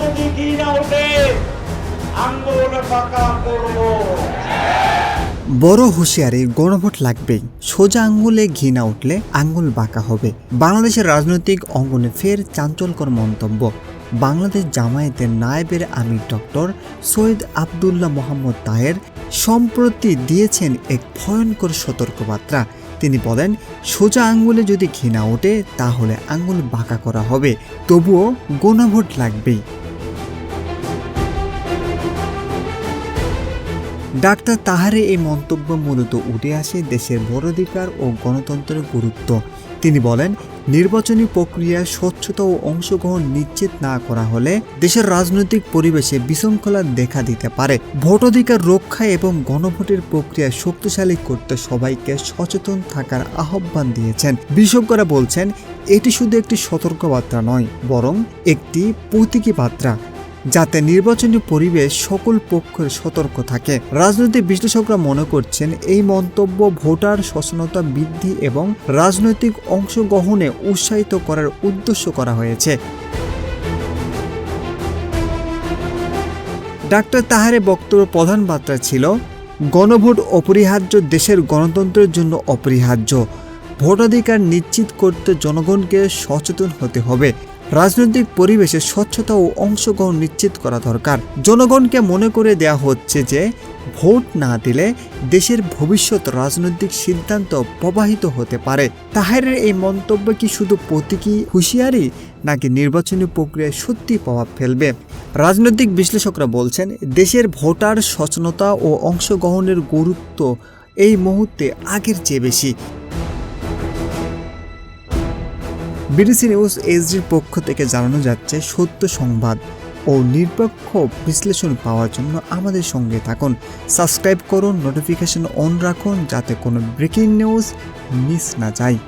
যদি ওঠে আঙ্গুল পাকা বড় হুঁশিয়ারি, গণভোট লাগবেই। সোজা আঙ্গুলে ঘি না উঠলে আঙ্গুল বাঁকা হবে। বাংলাদেশের রাজনৈতিক অঙ্গনে ফের চাঞ্চল্যকর মন্তব্য। বাংলাদেশ জামায়াতের নায়েবের আমির ডক্টর সৈয়দ আবদুল্লাহ মোহাম্মদ তাহের সম্প্রতি দিয়েছেন এক ভয়ঙ্কর সতর্কবার্তা। তিনি বলেন, সোজা আঙ্গুলে যদি ঘৃণা ওঠে, তাহলে আঙ্গুল বাঁকা করা হবে, তবুও গণভোট লাগবেই। ডাক্তার তাহারে এই মন্তব্য মূলত উঠে আসে দেশের ভোটাধিকার ও গণতন্ত্রের গুরুত্ব। তিনি বলেন, নির্বাচনী প্রক্রিয়ায় স্বচ্ছতা ও অংশগ্রহণ নিশ্চিত না করা হলে দেশের রাজনৈতিক পরিবেশে বিশৃঙ্খলা দেখা দিতে পারে। ভোটাধিকার রক্ষা এবং গণভোটের প্রক্রিয়া শক্তিশালী করতে সবাইকে সচেতন থাকার আহ্বান দিয়েছেন। বিশেষজ্ঞরা বলছেন, এটি শুধু একটি সতর্কবার্তা নয়, বরং একটি প্রতীকী বার্তা। যাতে নির্বাচনী পরিবেশ সকল পক্ষের সতর্ক থাকে। রাজনৈতিক বিশ্লেষকরা মনে করছেন এই মন্তব্য ভোটার সচেতনতা বৃদ্ধি এবং রাজনৈতিক অংশগ্রহণে উৎসাহিত করার উদ্দেশ্য করা হয়েছে। ডাক্তার তাহারে বক্তব্য প্রধান বার্তা ছিল, গণভোট অপরিহার্য, দেশের গণতন্ত্রের জন্য অপরিহার্য। ভোটাধিকার নিশ্চিত করতে জনগণকে সচেতন হতে হবে। রাজনৈতিক পরিবেশে স্বচ্ছতা ও অংশগ্রহণ নিশ্চিত করা দরকার। জনগণকে মনে করে দেয়া হচ্ছে যে, ভোট না দিলে দেশের ভবিষ্যৎ রাজনৈতিক সিদ্ধান্ত প্রবাহিত হতে পারে। তাহেরের এই মন্তব্য কি শুধু প্রতীকী হুঁশিয়ারি, নাকি নির্বাচনী প্রক্রিয়ায় সত্যি প্রভাব ফেলবে? রাজনৈতিক বিশ্লেষকরা বলছেন, দেশের ভোটার সচেতনতা ও অংশগ্রহণের গুরুত্ব এই মুহূর্তে আগের চেয়ে বেশি। বিডিসি নিউজ এইচডির পক্ষ থেকে জানানো যাচ্ছে, সত্য সংবাদ ও নিরপেক্ষ বিশ্লেষণ পাওয়ার জন্য আমাদের সঙ্গে থাকুন। সাবস্ক্রাইব করুন, নোটিফিকেশন অন রাখুন, যাতে কোনো ব্রেকিং নিউজ মিস না যায়।